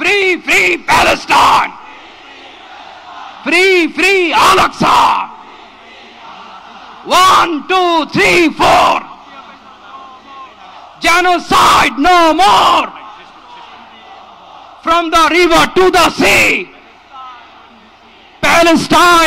Free, free Palestine! Free, free Al-Aqsa! One, two, three, four! Genocide no more! From the river to the sea! Palestine!